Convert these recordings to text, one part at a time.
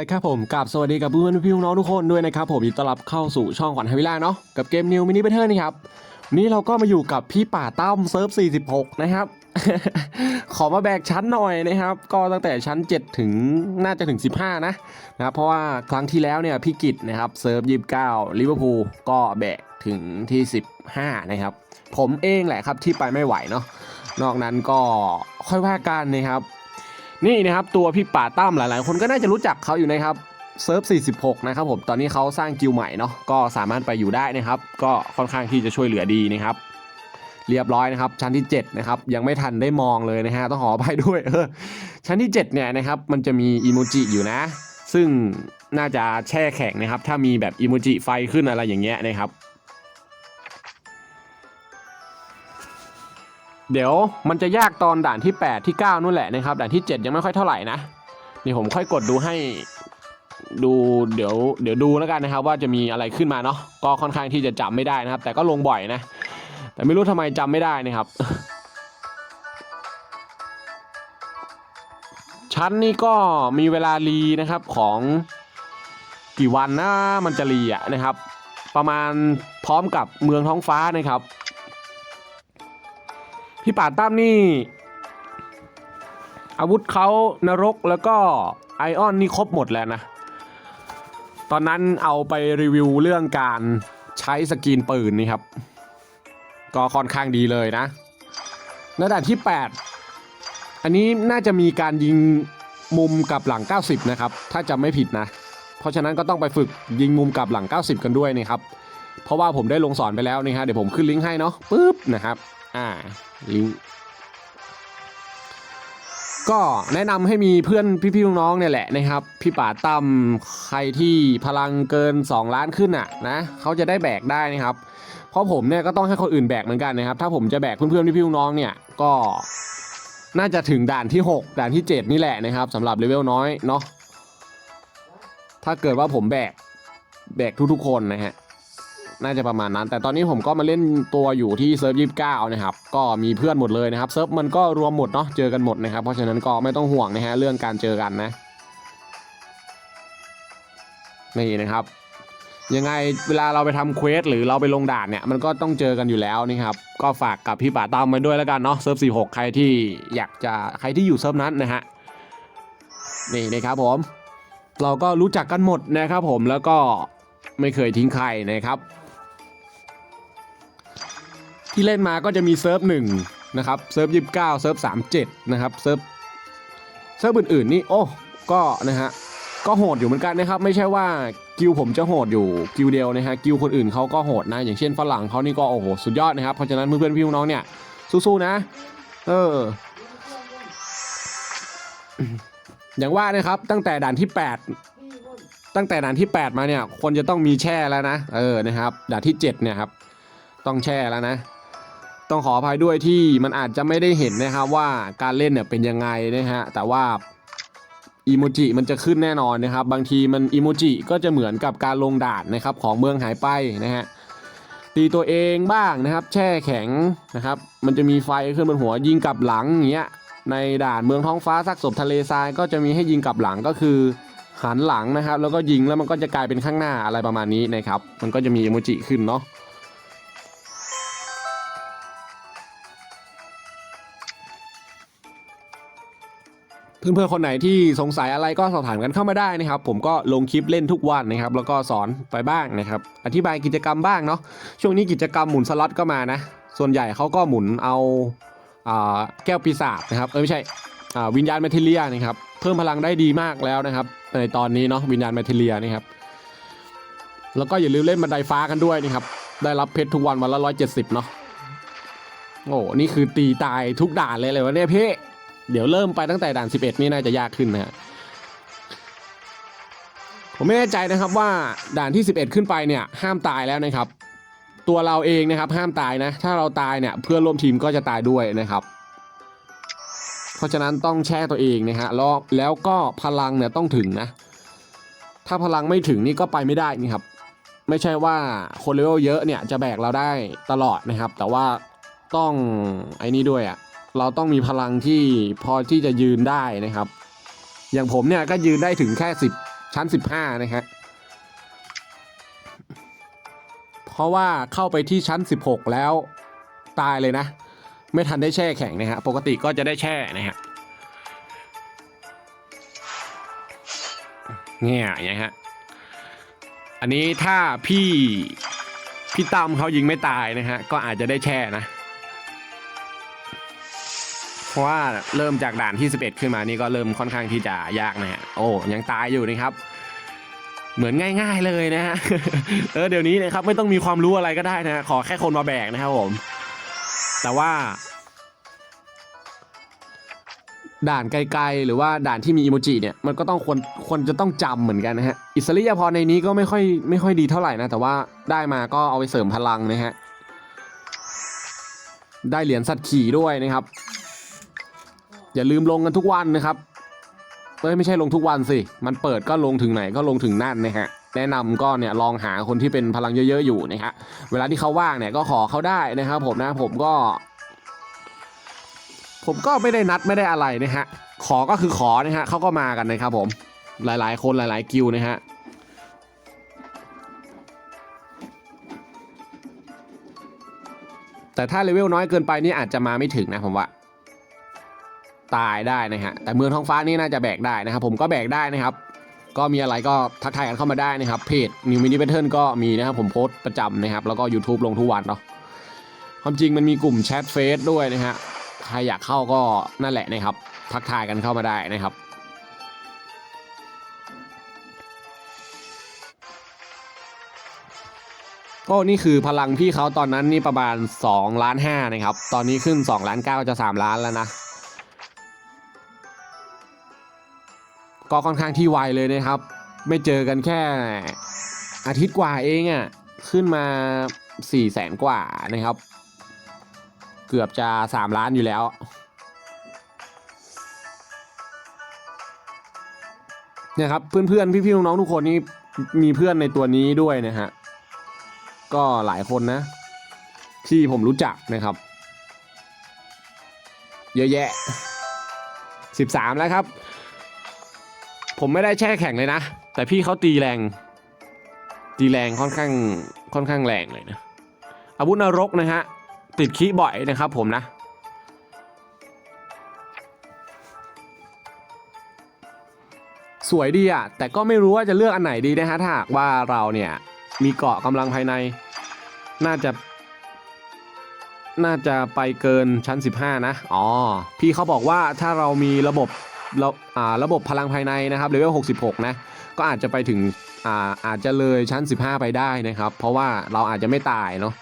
เลยครับผมกับสวัสดีกับเพื่อนพี่น้องทุกคนด้วยนะครับผมยินดีต้อนรับเข้าสู่ช่องขวัญฮาวิล่าเนาะกับเกมนิวมินิเบเทอร์นี่ครับวันนี้เราก็มาอยู่กับพี่ป่าตั้มเซิร์ฟ 46 นะครับ ขอมาแบกชั้นหน่อยนะครับ ก็ตั้งแต่ชั้น 7 ถึงน่าจะถึง 15 นะนะครับเพราะว่าครั้งที่แล้วเนี่ยพี่กิตนะครับเซิร์ฟ 29ลิเวอร์พูลก็แบกถึงที่ 15 นะครับ ผมเองแหละครับที่ไปไม่ไหวเนาะนอกนั้นก็ค่อยว่ากันนะครับ นี่นะครับตัวพี่ป่าตั้มหลาย ๆ คนก็น่าจะรู้จักเขาอยู่นะครับเซิร์ฟ 46 นะครับผม ตอนนี้เขาสร้างกิลใหม่เนาะ ก็สามารถไปอยู่ได้นะครับ ก็ค่อนข้างที่จะช่วยเหลือดีนะครับ เรียบร้อยนะครับ ชั้นที่ 7 นะครับ ยังไม่ทันได้มองเลยนะฮะ ต้องขอไปด้วย เออ ชั้นที่ 7 เนี่ยนะครับ มันจะมีอีโมจิอยู่นะ ซึ่งน่าจะแช่แข็งนะครับ ถ้ามีแบบอีโมจิไฟขึ้นอะไรอย่างเงี้ยนะครับ เดี๋ยวมันจะยากตอนด่านที่ 8 ที่ 9 นู่นแหละนะครับ ด่านที่ 7 ยังไม่ค่อยเท่าไหร่นะนี่ผมค่อยกดดูให้ดูเดี๋ยวเดี๋ยวดูแล้วกันนะครับ ว่าจะมีอะไรขึ้นมาเนาะก็ค่อนข้างที่จะจำไม่ได้นะครับ แต่ก็ลงบ่อยนะ แต่ไม่รู้ทำไมจำไม่ได้นะครับ ชั้นนี้ก็มีเวลารีนะครับของกี่วันนะมันจะรีอะนะครับ ประมาณพร้อมกับเมืองท้องฟ้านะครับ พี่ป่าตั้มนี่ อาวุธเขานรกแล้วก็ไอออนนี่ครบหมดแล้วนะ ตอนนั้นเอาไปรีวิวเรื่องการใช้สกรีนปืนนี่ครับ ก็ค่อนข้างดีเลยนะในด่านที่ 8 อันนี้น่าจะมีการยิงมุมกับหลัง 90 นะครับ ถ้าจำไม่ผิดนะ เพราะฉะนั้นก็ต้องไปฝึกยิงมุมกับหลัง 90 กันด้วยนะครับ เพราะว่าผมได้ลงสอนไปแล้วนี่ฮะเดี๋ยวผมขึ้นลิงก์ให้เนาะปึ๊บนะครับ อ่า ลิงก์ก็แนะนำให้มีเพื่อนพี่ๆน้องๆเนี่ยแหละนะครับ พี่ป่าตั้มใครที่พลังเกิน 2 ล้านขึ้นอะนะเขาจะได้แบกได้นะครับ เพราะผมเนี่ยก็ต้องให้คนอื่นแบกเหมือนกันนะครับ ถ้าผมจะแบกเพื่อนๆพี่ๆน้องๆเนี่ยก็น่าจะถึงด่านที่ 6 ด่านที่ 7 นี่แหละนะครับสำหรับเลเวลน้อยเนาะถ้าเกิดว่าผมแบกแบกทุกๆคนนะฮะ น่าจะประมาณนั้น แต่ตอนนี้ผมก็มาเล่นตัวอยู่ที่เซิร์ฟยี่สิบเก้านะครับก็มีเพื่อนหมดเลยนะครับเซิร์ฟมันก็รวมหมดเนาะเจอกันหมดนะครับเพราะฉะนั้นก็ไม่ต้องห่วงนะฮะเรื่องการเจอกันนะนี่นะครับ ยังไงเวลาเราไปทำเควสหรือเราไปลงด่านเนี่ยมันก็ต้องเจอกันอยู่แล้วนี่ครับก็ฝากกับพี่ป่าตามไปด้วยแล้วกันเนาะเซิร์ฟสี่หกใครที่อยากจะใครที่อยู่เซิร์ฟนั้นนะฮะนี่นะครับผม เราก็รู้จักกันหมดนะครับผมแล้วก็ไม่เคยทิ้งใครนะครับ ที่เล่นมาก็จะมีเซิร์ฟหนึ่งนะครับเซิร์ฟยี่สิบเก้าเซิร์ฟสามเจ็ดนะครับเซิร์ฟเซิร์ฟอื่นๆนี่โอ้ก็นะฮะก็โหดอยู่เหมือนกันนะครับไม่ใช่ว่ากิวผมจะโหดอยู่กิวเดียวนะฮะกิวคนอื่นเขาก็โหดนะอย่างเช่นฝรั่งเขานี่ก็โอ้โหสุดยอดนะครับเพราะฉะนั้นเพื่อนๆพี่น้องเนี่ยสู้ๆนะ เออ อย่างว่านะครับตั้งแต่ด่านที่ 8 ตั้งแต่ด่านที่ 8 มาเนี่ยคนจะต้องมีแช่แล้วนะ เออนะครับด่านที่ 7 เนี่ยครับ ต้องแช่แล้วนะ ต้องขออภัยด้วยที่มันอาจจะไม่ได้เห็นนะครับว่าการเล่นเนี่ยเป็นยังไงนะฮะแต่ว่าอีโมจิมันจะขึ้นแน่นอนนะครับ บางทีมันอีโมจิก็จะเหมือนกับการลงด่านนะครับของเมืองหายไปนะฮะตีตัวเองบ้างนะครับ แช่แข็งนะครับ มันจะมีไฟขึ้นบนหัวยิงกลับหลังอย่างเงี้ยในด่านเมืองท้องฟ้าซักศพทะเลทรายก็จะมีให้ยิงกลับหลังก็คือหันหลังนะครับ แล้วก็ยิงแล้วมันก็จะกลายเป็นข้างหน้าอะไรประมาณนี้นะครับ มันก็จะมีอีโมจิขึ้นเนาะ เพื่อนๆคนไหนที่สงสัยอะไรก็สอบถามกันเข้ามาได้นะครับ ผมก็ลงคลิปเล่นทุกวันนะครับ แล้วก็สอนไปบ้างนะครับ อธิบายกิจกรรมบ้างเนาะช่วงนี้กิจกรรมหมุนสล็อตก็มานะ ส่วนใหญ่เขาก็หมุนเอาแก้วปีศาจนะครับเออไม่ใช่วิญญาณแมทเทียนะครับเพิ่มพลังได้ดีมากแล้วนะครับ ในตอนนี้เนาะวิญญาณแมทเทียนี่ครับ แล้วก็อย่าลืมเล่นบันไดฟ้ากันด้วยนะครับ ได้รับเพชรทุกวันวันละร้อยเจ็ดสิบเนาะโอ้นี่คือตีตายทุกด่านเลยเลยวะเนี่ยเพ่ เดี๋ยวเริ่มไปตั้งแต่ด่าน 11 นี่น่าจะยากขึ้นนะฮะผมไม่แน่ใจนะครับว่าด่านที่ 11 ขึ้นไปเนี่ยห้ามตายแล้วนะครับ ตัวเราเองนะครับห้ามตายนะ ถ้าเราตายเนี่ยเพื่อนร่วมทีมก็จะตายด้วยนะครับ เพราะฉะนั้นต้องแช่ตัวเองนะฮะแล้วแล้วก็พลังเนี่ยต้องถึงนะ ถ้าพลังไม่ถึงนี่ก็ไปไม่ได้นี่ครับ ไม่ใช่ว่าคนเลเวลเยอะเนี่ยจะแบกเราได้ตลอดนะครับ แต่ว่าต้องไอ้นี่ด้วยอะ่ะ เราต้องมีพลังที่พอที่จะยืนได้นะครับ อย่างผมเนี่ยก็ยืนได้ถึงแค่สิบชั้น15นะฮะเพราะว่าเข้าไปที่ชั้น16แล้วตายเลยนะ ไม่ทันได้แช่แข็งนะฮะปกติก็จะได้แช่นะฮะเนี่ยอย่างเงี้ยฮะอันนี้ถ้าพี่พี่ตั้มเขายิงไม่ตายนะฮะก็อาจจะได้แช่นะ เพราะว่าเริ่มจากด่านที่ 11 ขึ้นมานี่ก็เริ่มค่อนข้างที่จะยากนะฮะโอ้ยังตายอยู่นะครับ เหมือนง่าย ๆเลยนะฮะเออเดี๋ยวนี้นะครับไม่ต้องมีความรู้อะไรก็ได้นะขอแค่คนมาแบกนะครับผม แต่ว่า ด่านไกลๆ หรือว่าด่านที่มีอีโมจิเนี่ยมันก็ต้องควรควรจะต้องจำเหมือนกันนะฮะอิสริยาพรในนี้ก็ไม่ค่อยไม่ค่อยดีเท่าไหร่นะแต่ว่าได้มาก็เอาไปเสริมพลังนะฮะได้เหรียญสัตว์ขี่ด้วยนะครับ อย่าลืมลงกันทุกวันนะครับเอ้ยไม่ใช่ลงทุกวันสิ มันเปิดก็ลงถึงไหนก็ลงถึงนั่นนะฮะแนะนำก็เนี่ยลองหาคนที่เป็นพลังเยอะๆอยู่นะฮะเวลาที่เขาว่างเนี่ยก็ขอเขาได้นะครับผมนะผมก็ ผมก็ไม่ได้นัดไม่ได้อะไรนะฮะขอก็คือขอนะฮะเขาก็มากันนะครับผมหลายๆ คนหลายๆกิวนะฮะแต่ถ้าเลเวลน้อยเกินไปนี่อาจจะมาไม่ถึงนะผมว่า ตายได้นะฮะแต่เมืองท้องฟ้านี่น่าจะแบกได้นะครับ ผมก็แบกได้นะครับ ก็มีอะไรก็ทักทายกันเข้ามาได้นะครับเพจ New Mini Battle ก็มีนะครับผมโพสต์ประจำนะครับ แล้วก็ YouTube ลงทุกวันเนาะความจริงมันมีกลุ่มแชทเฟซด้วยนะฮะใครอยากเข้าก็นั่นแหละนะครับ ทักทายกันเข้ามาได้นะครับก็นี่คือพลังพี่เขาตอนนั้นนี่ประมาณ2ล้าน5นะครับ ตอนนี้ขึ้น2ล้าน9จะ3ล้านแล้วนะ ก็ค่อนข้างที่ไวเลยนะครับ ไม่เจอกันแค่อาทิตย์กว่าเองอะ่ะขึ้นมา4แสนกว่านะครับ เกือบจะ 3 ล้านอยู่แล้ว เนี่ยครับเพื่อนๆ พี่ๆน้องๆทุกคนนี่มีเพื่อนในตัวนี้ด้วยนะฮะ ก็หลายคนนะ ที่ผมรู้จักนะครับ เยอะแยะ 13 แล้วครับ ผมไม่ได้แช่แข็งเลยนะ แต่พี่เขาตีแรง ตีแรงค่อนข้างค่อนข้างแรงเลยนะ อาวุธนรกนะฮะ ติดขี้บ่อยนะครับผมนะสวยดีอะแต่ก็ไม่รู้ว่าจะเลือกอันไหนดีนะฮะถ้าหากว่าเราเนี่ยมีเกาะกำลังภายใน น่าจะ น่าจะไปเกินชั้น 15 นะ อ๋อ พี่เขาบอกว่าถ้าเรามีระบบ ราระบบพลังภายในนะครับเลเวล66 นะ ก็อาจจะไปถึงอาอาจจะเลยชั้น 15 ไปได้นะครับ เพราะว่าเราอาจจะไม่ตายเนาะ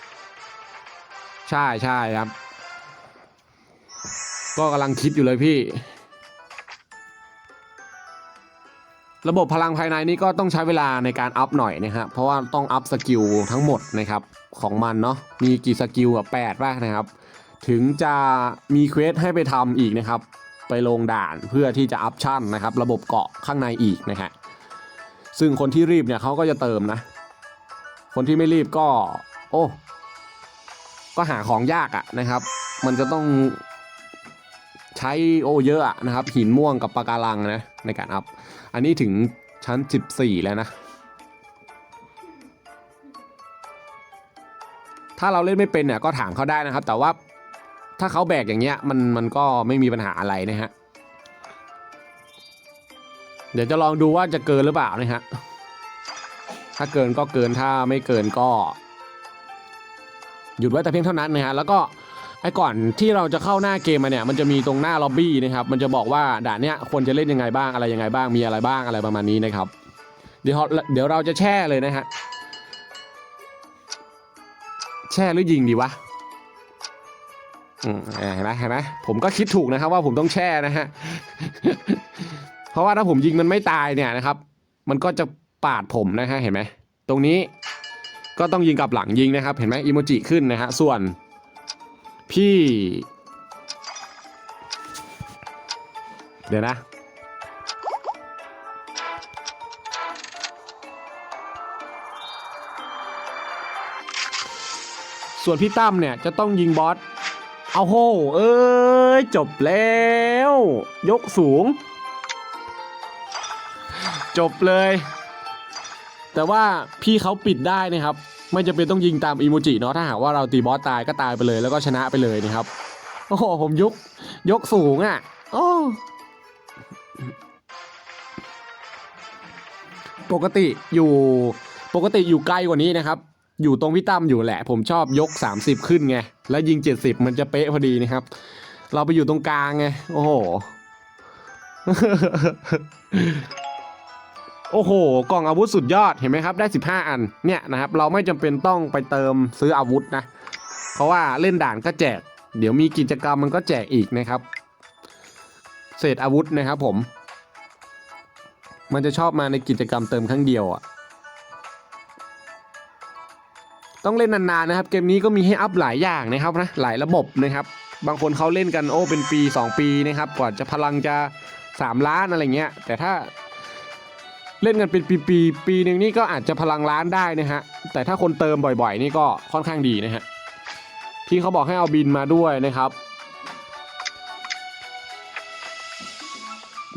ใช่ใช่ครับ ก็กำลังคิดอยู่เลยพี่ ระบบพลังภายในนี่ก็ต้องใช้เวลาในการอัพหน่อยนะครับเพราะว่าต้องอัพสกิลทั้งหมดนะครับของมันเนาะมีกี่สกิลอะแปดป่ะนะครับ ถึงจะมีเควสให้ไปทำอีกนะครับ ไปลงด่านเพื่อที่จะอัพชั่นนะครับ ระบบเกาะข้างในอีกนะฮะซึ่งคนที่รีบเนี่ยเขาก็จะเติมนะ คนที่ไม่รีบก็ โอ้ก็หาของยากอะนะครับ มันจะต้องใช้โอเยอะนะครับ หินม่วงกับปะการังนะในการอัพ อันนี้ถึงชั้น 14 แล้วนะ ถ้าเราเล่นไม่เป็นเนี่ยก็ถามเขาได้นะครับ แต่ว่า ถ้าเขาแบกอย่างเงี้ยมันมันก็ไม่มีปัญหาอะไรนะฮะ เดี๋ยวจะลองดูว่าจะเกินหรือเปล่านะฮะ ถ้าเกินก็เกินถ้าไม่เกินก็ หยุดไว้แต่เพียงเท่านั้นนะฮะ แล้วก็ไอ้ก่อนที่เราจะเข้าหน้าเกมมาเนี่ยมันจะมีตรงหน้าล็อบบี้นะครับ มันจะบอกว่าด่านเนี้ยควรจะเล่นยังไงบ้างอะไรยังไงบ้างมีอะไรบ้างอะไรประมาณนี้นะครับ เดี๋ยวเดี๋ยวเราจะแช่เลยนะฮะแช่หรือยิงดีวะ เห็นไหมเห็นไหมผมก็คิดถูกนะครับว่าผมต้องแช่นะฮะ เพราะว่าถ้าผมยิงมันไม่ตายเนี่ยนะครับ มันก็จะปาดผมนะฮะเห็นไหมตรงนี้ก็ต้องยิงกลับหลังยิงนะครับ เห็นไหมอิโมจิขึ้นนะฮะส่วน พี่ เดี๋ยวนะส่วนพี่ตั้มเนี่ยจะต้องยิงบอส เอาโห เอ้ย จบแล้ว ยกสูง จบเลย แต่ว่าพี่เขาปิดได้นะครับ ไม่จำเป็นต้องยิงตามอีโมจิเนาะถ้าหากว่าเราตีบอสตายก็ตายไปเลยแล้วก็ชนะไปเลยนะครับ โอ้โห ผมยก ยกสูงอะ่ะ โอ้ปกติอยู่ปกติอยู่ไกลกว่านี้นะครับ อยู่ตรงพี่ตั้มอยู่แหละ ผมชอบยก 30 ขึ้นไง แล้วยิง 70 มันจะเป๊ะพอดีนะครับ เราไปอยู่ตรงกลางไง โอ้โห โอ้โห กล่องอาวุธสุดยอดเห็นไหมครับ ได้ 15 อัน เนี่ยนะครับ เราไม่จำเป็นต้องไปเติมซื้ออาวุธนะ เพราะว่าเล่นด่านก็แจก เดี๋ยวมีกิจกรรมมันก็แจกอีกนะครับ เศษอาวุธนะครับผม มันจะชอบมาในกิจกรรมเติมครั้งเดียวอะ ต้องเล่นนานๆนะครับ เกมนี้ก็มีให้อัพหลายอย่างนะครับนะหลายระบบนะครับ บางคนเขาเล่นกันโอ้เป็นปี 2 ปีนะครับกว่าจะพลังจะ 3 ล้านอะไรเงี้ยแต่ถ้าเล่นกันเป็นปีปีๆปีหนึ่งนี่ก็อาจจะพลังล้านได้นะฮะแต่ถ้าคนเติมบ่อยๆ นี่ก็ค่อนข้างดีนะฮะพี่เขาบอกให้เอาบินมาด้วยนะครับ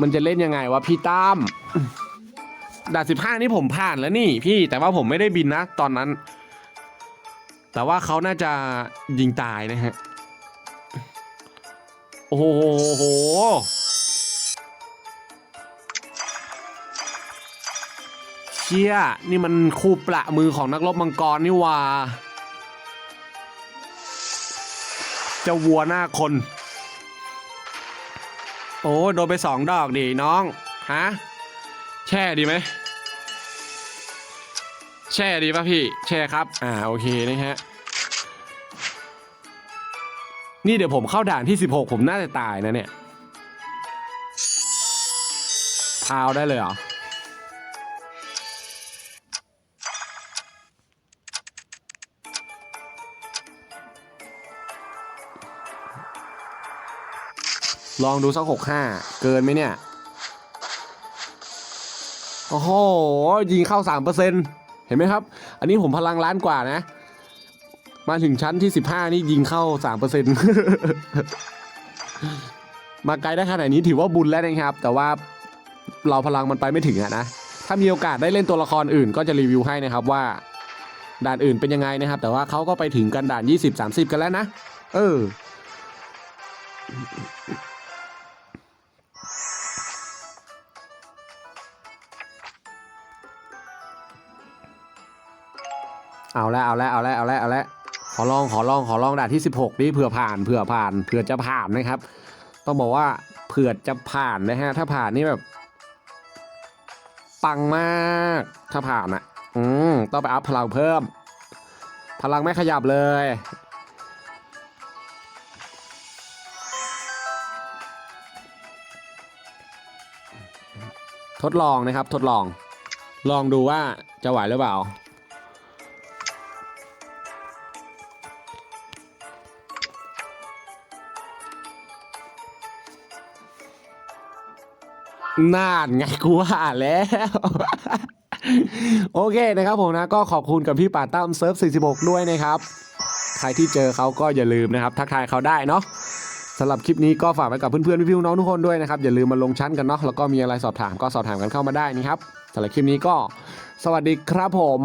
มันจะเล่นยังไงวะพี่ตั้มด่านสิบห้านี่ผมผ่านแล้วนี่พี่แต่ว่าผมไม่ได้บินนะตอนนั้น แต่ว่าเขาน่าจะยิงตายนะฮะ โอ้โห เชี่ย นี่มันคู่ประมือของนักรบมังกรนี่ว่าเจ้าวัวหน้าคน โอ้โดนไปสองดอกดิน้อง ฮะ แช่ดีไหม แช่ดีป่ะพี่ แช่ครับ อ่าโอเคนะฮะนี่เดี๋ยวผมเข้าด่านที่ 16 ผมน่าจะตายนะเนี่ยพาวได้เลยเหรอ ลองดูสักหกห้าเกินไหมเนี่ย โอ้โห ยิงเข้าสามเปอร์เซ็นเห็นไหมครับ อันนี้ผมพลังล้านกว่านะ มาถึงชั้นที่สิบห้านี่ยิงเข้าสามเปอร์เซ็นมาไกลได้ขนาดนี้ถือว่าบุญแล้วนะครับ แต่ว่าเราพลังมันไปไม่ถึงอะนะ ถ้ามีโอกาสได้เล่นตัวละครอื่นก็จะรีวิวให้นะครับว่าด่านอื่นเป็นยังไงนะครับ แต่ว่าเขาก็ไปถึงกันด่าน 20-30 กันแล้วนะ เออ เอาแล้วเอาแล้วเอาแล้วเอาแล้วเอาแล้วขอลองขอลองขอลองด่านที่ 16นี่เผื่อผ่านเผื่อผ่านเผื่อจะผ่านนะครับ ต้องบอกว่าเผื่อจะผ่านนะฮะถ้าผ่านนี่แบบ ปังมากถ้าผ่านอะ อืมต้องไปอัพพลังเพิ่ม พลังไม่ขยับเลยทดลองนะครับทดลอง ลองดูว่าจะไหวหรือเปล่า น่านไงกูว่าแล้ว โอเคนะครับผมนะก็ขอบคุณกับพี่ป่าตั้มเซิร์ฟ 46 ด้วยนะครับ ใครที่เจอเขาก็อย่าลืมนะครับ ทักทายเขาได้เนาะสำหรับคลิปนี้ก็ฝากไว้กับเพื่อนๆพี่ๆน้องทุกคนด้วยนะครับ อย่าลืมมาลงชั้นกันเนาะแล้วก็มีอะไรสอบถามก็สอบถามกันเข้ามาได้นะครับสำหรับคลิปนี้ก็ สวัสดีครับผม